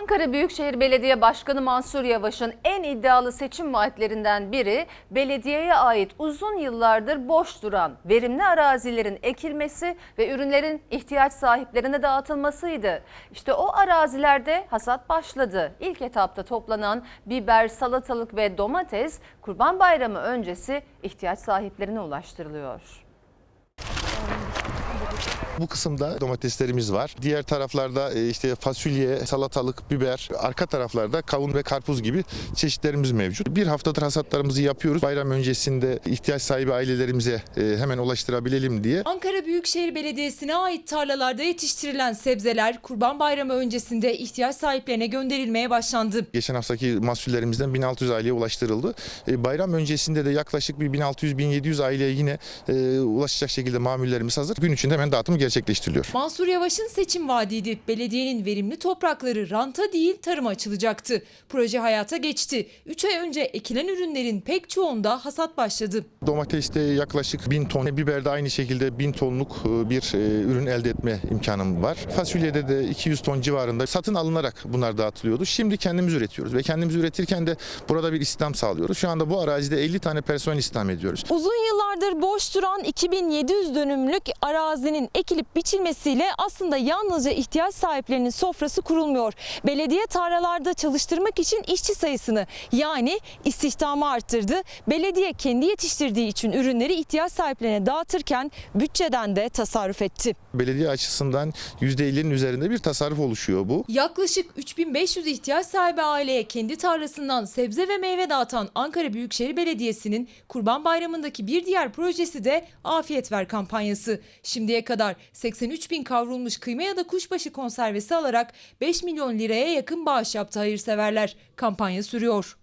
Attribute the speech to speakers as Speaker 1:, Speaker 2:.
Speaker 1: Ankara Büyükşehir Belediye Başkanı Mansur Yavaş'ın en iddialı seçim vaatlerinden biri belediyeye ait uzun yıllardır boş duran verimli arazilerin ekilmesi ve ürünlerin ihtiyaç sahiplerine dağıtılmasıydı. İşte o arazilerde hasat başladı. İlk etapta toplanan biber, salatalık ve domates Kurban Bayramı öncesi ihtiyaç sahiplerine ulaştırılıyor.
Speaker 2: Bu kısımda domateslerimiz var. Diğer taraflarda e, işte fasulye, salatalık, biber, arka taraflarda kavun ve karpuz gibi çeşitlerimiz mevcut. Bir haftadır hasatlarımızı yapıyoruz. Bayram öncesinde ihtiyaç sahibi ailelerimize e, hemen ulaştırabilelim diye.
Speaker 3: Ankara Büyükşehir Belediyesi'ne ait tarlalarda yetiştirilen sebzeler Kurban Bayramı öncesinde ihtiyaç sahiplerine gönderilmeye başlandı.
Speaker 2: Geçen haftaki mahsullerimizden 1600 aileye ulaştırıldı. E, Bayram öncesinde de yaklaşık bir 1600-1700 aileye yine ulaşacak şekilde mamullerimiz hazır. Gün içinde hemen dağıtım gerçekleştiriliyor.
Speaker 3: Mansur Yavaş'ın seçim vaadiydi. Belediyenin verimli toprakları ranta değil tarıma açılacaktı. Proje hayata geçti. 3 ay önce ekilen ürünlerin pek çoğunda hasat başladı.
Speaker 2: Domateste yaklaşık 1000 ton, biberde aynı şekilde 1000 tonluk e, bir e, ürün elde etme imkanım var. Fasulyede de 200 ton civarında satın alınarak bunlar dağıtılıyordu. Şimdi kendimiz üretiyoruz ve kendimiz üretirken de burada bir istihdam sağlıyoruz. Şu anda bu arazide 50 tane personel istihdam ediyoruz.
Speaker 3: Uzun yıllardır boş duran 2700 dönümlük arazinin ekilip biçilmesiyle aslında yalnızca ihtiyaç sahiplerinin sofrası kurulmuyor. Belediye tarlalarda çalıştırmak için işçi sayısını yani istihdamı arttırdı. Belediye kendi yetiştirdiği için ürünleri ihtiyaç sahiplerine dağıtırken bütçeden de tasarruf etti.
Speaker 2: Belediye açısından %50'nin üzerinde bir tasarruf oluşuyor bu.
Speaker 3: Yaklaşık 3500 ihtiyaç sahibi aileye kendi tarlasından sebze ve meyve dağıtan Ankara Büyükşehir Belediyesi'nin Kurban Bayramı'ndaki bir diğer projesi de Afiyet Ver kampanyası. Şimdiye kadar 83 bin kavrulmuş kıyma ya da kuşbaşı konservesi alarak 5 milyon liraya yakın bağış yaptı hayırseverler. Kampanya sürüyor.